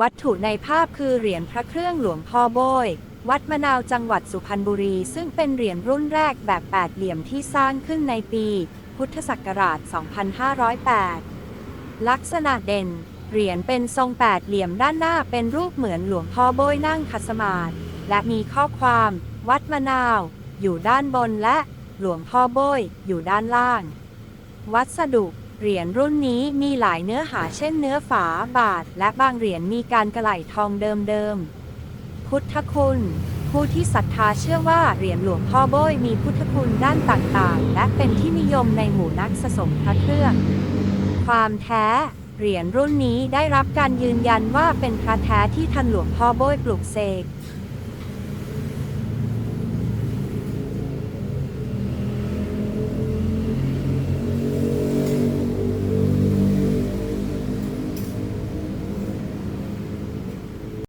วัตถุในภาพคือเหรียญพระเครื่องหลวงพ่อโบย วัดมะนาวจังหวัดสุพรรณบุรี ซึ่งเป็นเหรียญรุ่นแรกแบบแปดเหลี่ยมที่สร้างขึ้นในปี พุทธศักราช 2508 ลักษณะเด่น เหรียญเป็นทรงแปดเหลี่ยมด้านหน้าเป็นรูปเหมือนหลวงพ่อโบยนั่งคัสมาธิและมีข้อความ วัดมะนาว อยู่ด้านบนและหลวงพ่อโบย อยู่ด้านล่าง วัสดุ เหรียญรุ่นนี้มีหลายเนื้อหาเช่นเนื้อฝาบาท และบางเหรียญมีการกระไหลทองเดิมๆ พุทธคุณ ผู้ที่ศรัทธาเชื่อว่าเหรียญหลวงพ่อโบยมีพุทธคุณด้านต่างๆ และเป็นที่นิยมในหมู่นักสะสมพระเครื่อง ความแท้เหรียญรุ่นนี้ได้รับการยืนยันว่าเป็นพระแท้ที่ท่านหลวงพ่อโบยปลุกเสก